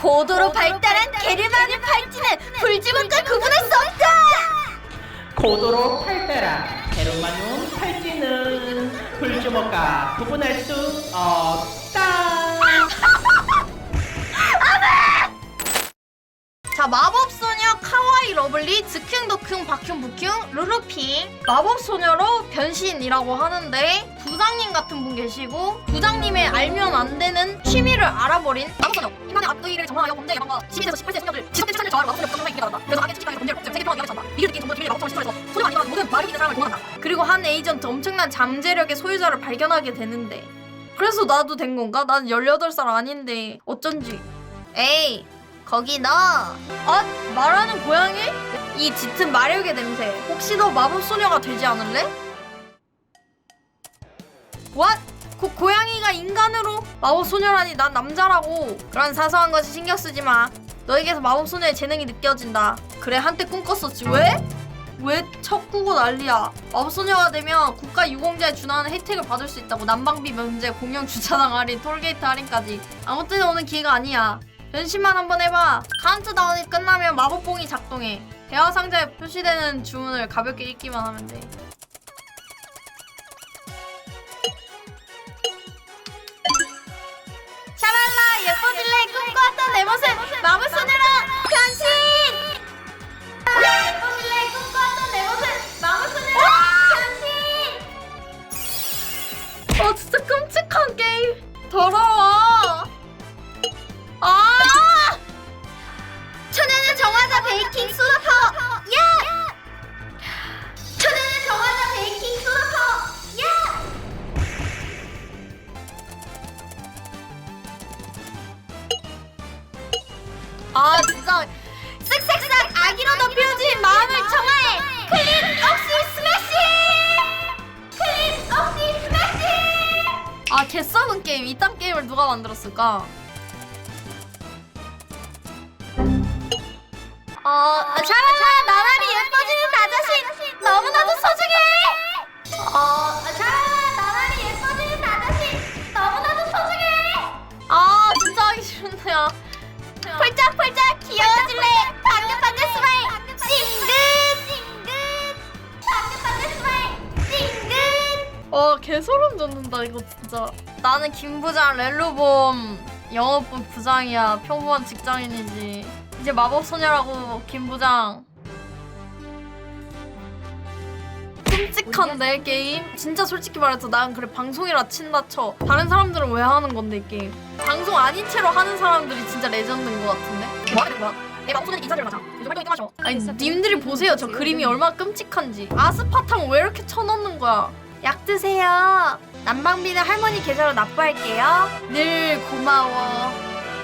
고도로 발달한 게르마늄 팔찌는 불지문과 구분할 수 없다. 고도로 발달한 게르마늄 팔찌는 불주먹과 구분할 수 없다. 자 카와이 러블리 즈큉도큉 박큉부큉 루루핑 마법소녀로 변신이라고 하는데 부장님 같은 분 계시고 부장님의 알면 안 되는 취미를 알아버린 마법소녀. 인간의 악의를 정화하여 범죄 예방과 12세에서 18세 소녀들 지속된 추천을 저하로 마법소녀 부정상에 이르게 바란다. 그래서 악의 추진하여 범죄를 세계 평화 위협에 전다 이를 느낀 정보 비밀의 마법소녀 시설에서 소녀가 아니더라도 모든 마력이 있는 사람을 동원한다. 그리고 한 에이전트 엄청난 잠재력의 소유자를 발견하게 되는데. 그래서 나도 된 건가? 난 18살 아닌데 어쩐지. 에이 거기 너 어? 말하는 고양이? 이 짙은 마력의 냄새 혹시 너 마법 소녀가 되지 않을래? What? 고, 고양이가 인간으로 마법 소녀라니 난 남자라고 그런 사소한 것이 신경 쓰지 마 너에게서 마법 소녀의 재능이 느껴진다 그래 한때 꿈꿨었지 왜? 왜 척구고 난리야 마법 소녀가 되면 국가 유공자에 준하는 혜택을 받을 수 있다고 난방비 면제 공영 주차장 할인 톨게이트 할인까지 아무 때나 오는 기회가 아니야 변신만 한번 해봐. 카운트다운이 끝나면 마법봉이 작동해. 대화 상자에 표시되는 주문을 가볍게 읽기만 하면 돼. 샤랄라 예뻐질래? 꿈꿔왔던 내 모습. 마법소녀로 변신! 예뻐질래? 꿈꿔왔던 내 모습. 마법소녀로 변신! 어 진짜 끔찍한 게임. 더러워 아 개썩은 게임. 이딴 게임을 누가 만들었을까? 어 샤랄라 나날이 예뻐지는 나 자신. 너무나도 소중해. 어 샤랄 개소름 돋는다 이거 진짜. 나는 김부장 렐로봄 영업부 부장이야 평범한 직장인이지. 이제 마법 소녀라고 김부장. 끔찍한데 게임? 진짜 솔직히 말해서 난 그래 방송이라 친다 쳐. 다른 사람들은 왜 하는 건데 이 게임? 방송 아닌 채로 하는 사람들이 진짜 레전드인 것 같은데? 뭐 하는 거야? 내 마법 소녀는 인사를 하자. 요즘 활동 있게 마셔. 아니 님들이 보세요. 저 그림이 얼마나 끔찍한지. 아스파탐 왜 이렇게 쳐넣는 거야 약 드세요. 난방비는 할머니 계좌로 납부할게요. 늘 고마워.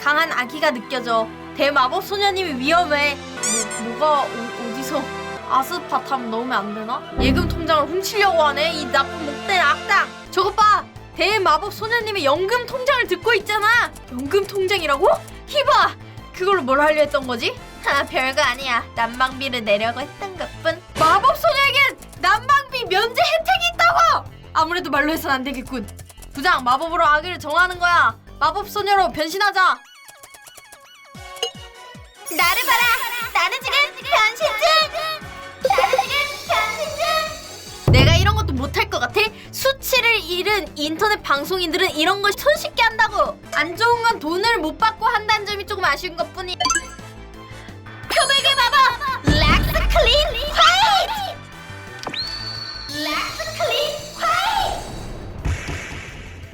강한 아기가 느껴져. 대마법 소녀님이 위험해. 뭐, 뭐가 어, 어디서 아스파탐 넣으면 안 되나? 예금 통장을 훔치려고 하네 이 나쁜 목된 악당. 저것 봐! 대마법 소녀님의 연금 통장을 듣고 있잖아. 연금 통장이라고? 희봐 그걸로 뭘 하려 했던 거지? 아 별거 아니야. 난방비를 내려고 했던 것뿐 아무래도 말로 해선 안 되겠군. 부장 마법으로 아기를 정하는 거야. 마법 소녀로 변신하자. 나를 봐라. 나는 지금 변신 중. 나는 지금 변신 중. 내가 이런 것도 못할 것 같아? 수치를 잃은 인터넷 방송인들은 이런 걸 손쉽게 한다고. 안 좋은 건 돈을 못 받고 한다는 점이 조금 아쉬운 것 뿐이. 표백의 마법. 렉스 클린 화이트 렉스 클린 화이트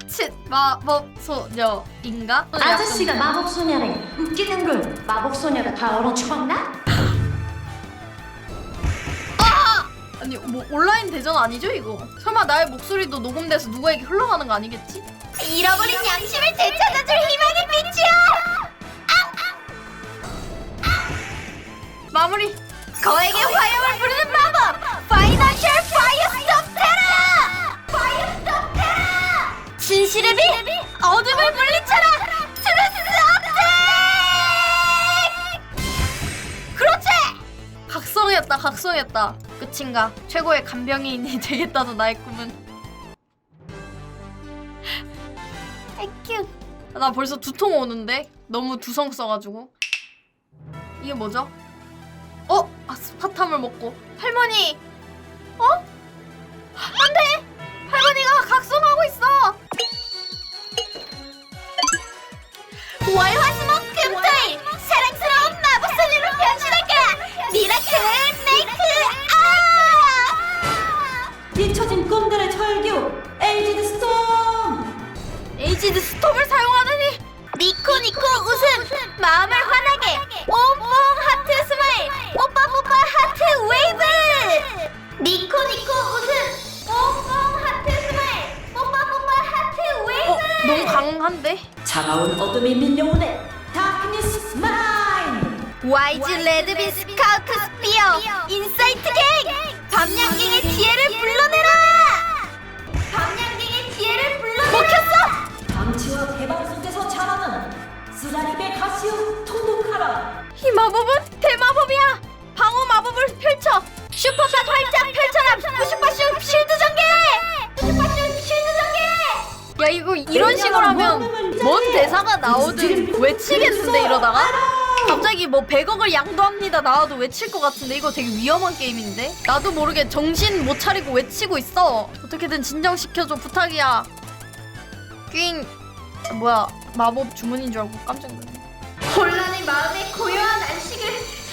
칫 마법 소녀인가? 아저씨가 마법 소녀래 웃기는 걸 마법 소녀가 다 얼어 죽었나? 아니 뭐 온라인 대전 아니죠 이거? 설마 나의 목소리도 녹음돼서 누구에게 흘러가는 거 아니겠지? 잃어버린 양심을 되찾아줄 희망의 빛이야! 마무리 거에게 화염을 부르는 마법 파이나셜 파 진실의 빛 어둠을 물리쳐라! 트루스 어택! 그렇지! 각성했다 각성했다 끝인가 최고의 간병인이 되겠다는 나의 꿈은 아큐 나 벌써 두통 오는데 너무 두성 써가지고 이게 뭐죠? 어? 아 스파탐을 먹고 할머니 어? 안돼! 할머니가 각성하고 있어 뒤처진 꿈들의 절규 에이지드 스톰! 에이지드 스톱을 사용하다니! 니코 니코 웃음! 마음을 환하게! 뽕뽕 하트 스마일! 뽀빠 뽀빠 하트 웨이브! 니코 니코 웃음! 뽕뽕 하트 스마일! 뽀빠 뽀빠 하트 웨이브! 어? 너무 강한데? 차가운 어둠이 밀려오네. 다크니스 마인 와이즈 레드빈 스카우트 스피어! 인사이트 갱! 밤양갱의 지혜를 불러내라 먹혔어! 방치와 대박 속에서 자라는 쓰라립의 가시오 통독하라. 이 마법은 대마법이야. 방어 마법을 펼쳐. 슈퍼팟 활짝 펼쳐라. 부슈파슈 실드 전개! 부슈파슈 실드 전개! 야 이거 이런 식으로 하면 뭔 대사가 나오든 외치겠는데 이러다가? 갑자기 뭐 100억을 양도합니다. 나와도 외칠 것 같은데. 이거 되게 위험한 게임인데? 나도 모르게 정신 못 차리고 외치고 있어. 어떻게든 진정시켜줘 부탁이야 낑 뭐야 마법 주문인 줄 알고 깜짝 놀랐네. 혼란의 마음에 고요한 안식을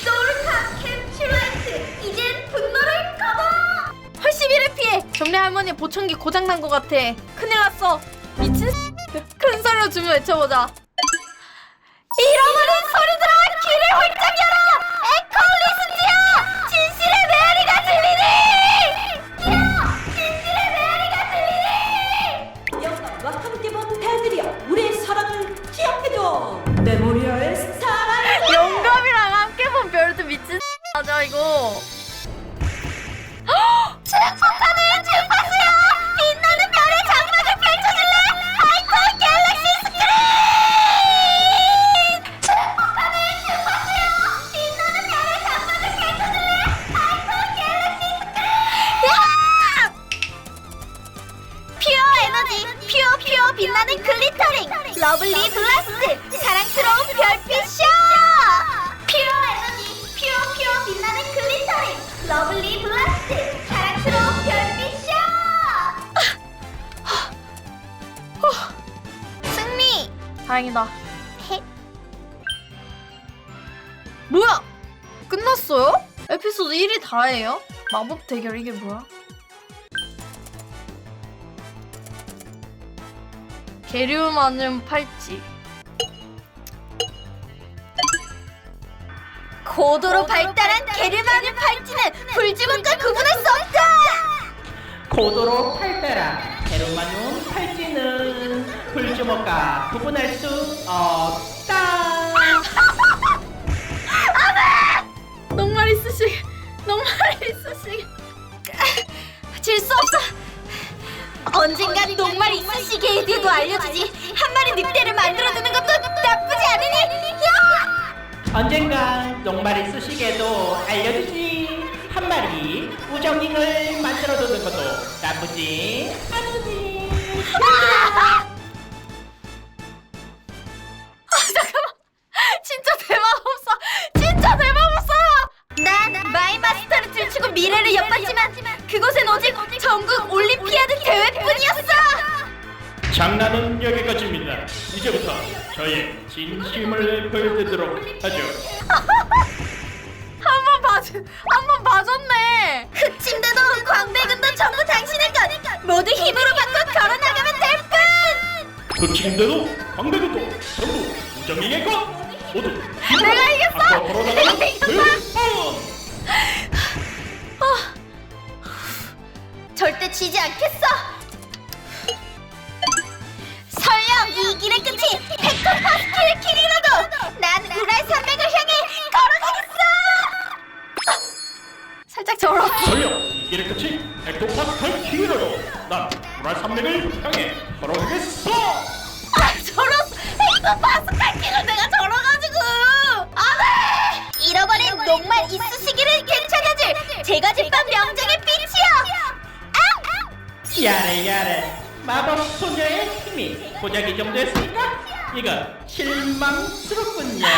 소울카 캡슐라이트 이젠 분노를 꺼봐! 81회 피해! 점례 할머니 보청기 고장 난 것 같아. 큰일 났어. 미친 큰 소리로 주문 외쳐보자. 잃어버 다행이다. 헤. 뭐야? 끝났어요? 에피소드 1이 다예요? 마법 대결 이게 뭐야? 계류 많은 팔찌. 고도로 발달한 계류 많은 팔찌는 불지문과 구분할 수 없다! 고도로 팔달아 게르마늄 팔찌 는 불주먹과 구분할 수 없다. 녹말 있으시 녹말 있으시 질 수 없어. 언젠간 녹말 있으시게에도 알려주지. 한 마리 늑대를 만들어두는 것도 나쁘지 않으니. 야! 언젠간 녹말이 쓰시게도 알려주지. 한 마리 우정링을 만들어두는 것도 나쁘지 않으니. 진 이제부터 저의 진심을 보여드리도록 하죠. 한번 봐주 한번 봐줬네. 흑침대도 광배근도 전부 당신의 것. 모두 힘으로 바꿔 걸어나가면 될뿐. 흑침대도 광배근도 전부 우정링의 것. 모두 내가 이겼어! 앞으로 걸어나가면 내가 이겼어! 될뿐 절대 지지 않겠어 이 길의 끝이 헥토파스킬의 길이라도 난 우랄 산맥을 향해 걸어가겠어! 살짝 저렇게 설령 이 길의 끝이 헥토파스칼 길이라도 난 우랄 산맥을 향해 걸어가겠어! 아 저런 헥토파스칼 킬을 내가 저러가지고. 안돼 잃어버린 녹말 이쑤시개를 되찾아줄 제가 집한 명장의 빛이여 아! 야래 야래 마법 소녀의 힘이 고작이 정도였으니까 이건 실망스럽군요.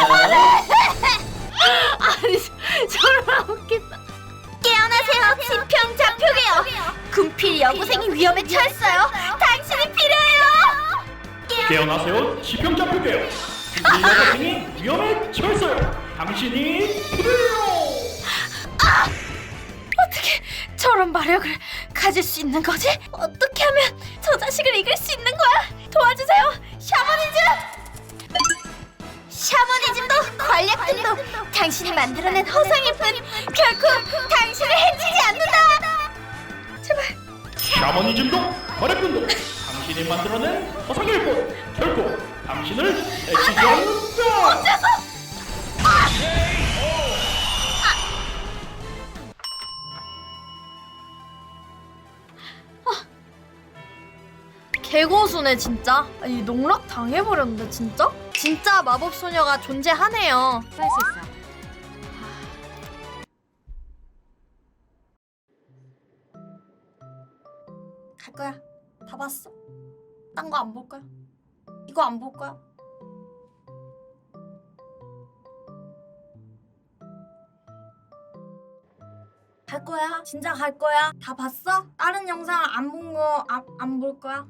아니 저를 웃긴다. 깨어나세요 지평 좌표계요 군필 여고생이 위험에 처했어요 당신이 필요해요 깨어나세요. 지평잡히게요. 준비 여학생이 위험에 처했어요. 당신이 필요해요. 어떻게 저런 마력을 가질 수 있는 거지? 어떻게 하면 저 자식을 이길 수 있는 관략들도 당신이 만들어낸 허상일 뿐 결코 당신을 해치지 않는다 제발 샤머니즘도 거래꾼도 당신이 만들어낸 허상일 뿐 결코 당신을 해치지 않는다. 개고수네 진짜. 아니 농락 당해버렸는데 진짜? 진짜 마법 소녀가 존재하네요. 갈 거야. 다 봤어. 딴 거 안 볼 거야. 이거 안 볼 거야. 갈 거야. 진짜 갈 거야. 다 봤어? 다른 영상 안 본 거 안 안 볼 거야.